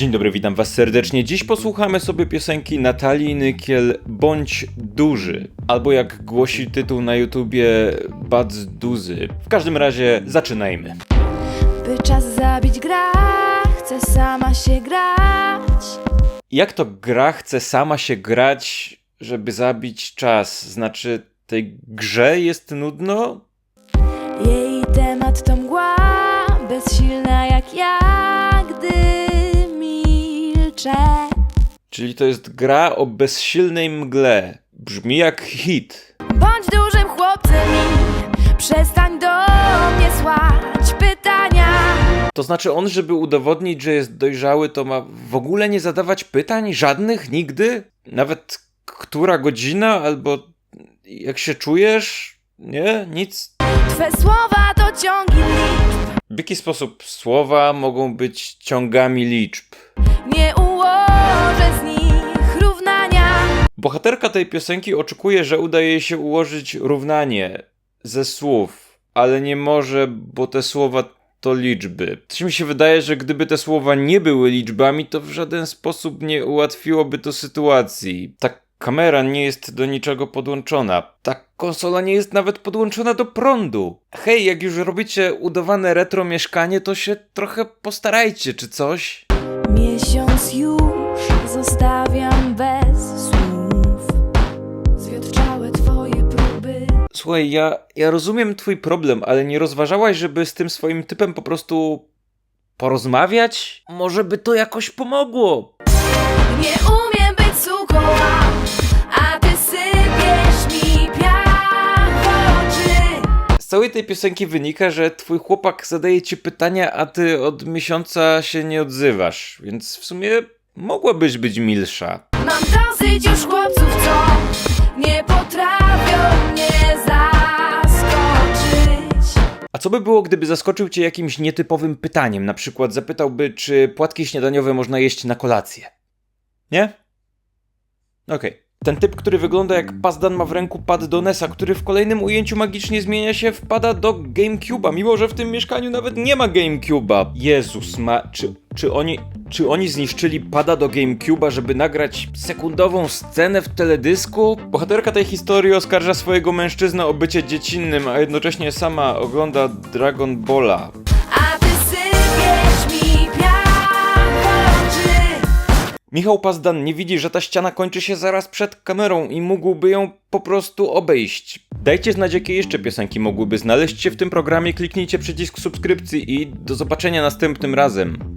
Dzień dobry, witam was serdecznie. Dziś posłuchamy sobie piosenki Natalii Nykiel Bądź duży, albo jak głosi tytuł na YouTubie Bad Duzy. W każdym razie zaczynajmy. By czas zabić gra, chcę sama się grać. Jak to gra chce sama się grać, żeby zabić czas? Znaczy, tej grze jest nudno? Jej temat to mgła, bezsilna Czyli to jest gra o bezsilnej mgle. Brzmi jak hit. Bądź dużym chłopcem i przestań do mnie słać pytania. To znaczy on, żeby udowodnić, że jest dojrzały, to ma w ogóle nie zadawać pytań? Żadnych? Nigdy? Nawet która godzina? Albo jak się czujesz? Nie? Nic? Twe słowa to ciągi liczb, W jaki sposób słowa mogą być ciągami liczb? nie ułożę z nich równania. Bohaterka tej piosenki oczekuje, że uda jej się ułożyć równanie ze słów, ale nie może, bo te słowa to liczby. Coś mi się wydaje, że gdyby te słowa nie były liczbami, to w żaden sposób nie ułatwiłoby to sytuacji. Ta kamera nie jest do niczego podłączona. Ta konsola nie jest nawet podłączona do prądu. Hej, jak już robicie udawane retro mieszkanie, to się trochę postarajcie, czy coś? Miesiąc już zostawiam bez słów. Zwiotczałe twoje próby. Słuchaj, ja, ja rozumiem twój problem, ale nie rozważałaś, żeby z tym swoim typem po prostu porozmawiać? Może by to jakoś pomogło. Nie umiem być sukoła, całej tej piosenki wynika, że twój chłopak zadaje ci pytania, a ty od miesiąca się nie odzywasz, więc w sumie mogłabyś być milsza. Mam dosyć już chłopców, co nie potrafią mnie zaskoczyć. A co by było, gdyby zaskoczył cię jakimś nietypowym pytaniem? Na przykład zapytałby, czy płatki śniadaniowe można jeść na kolację. Nie? Okej. Ten typ, który wygląda jak Pazdan ma w ręku pad do NESa, który w kolejnym ujęciu magicznie zmienia się, wpada do GameCube'a, mimo że w tym mieszkaniu nawet nie ma GameCube'a. Jezus ma... Czy, czy oni... Czy oni zniszczyli pada do GameCube'a, żeby nagrać sekundową scenę w teledysku? Bohaterka tej historii oskarża swojego mężczyznę o bycie dziecinnym, a jednocześnie sama ogląda Dragon Balla. Michał Pazdan nie widzi, że ta ściana kończy się zaraz przed kamerą i mógłby ją po prostu obejść. Dajcie znać, jakie jeszcze piosenki mogłyby znaleźć się w tym programie, kliknijcie przycisk subskrypcji i do zobaczenia następnym razem.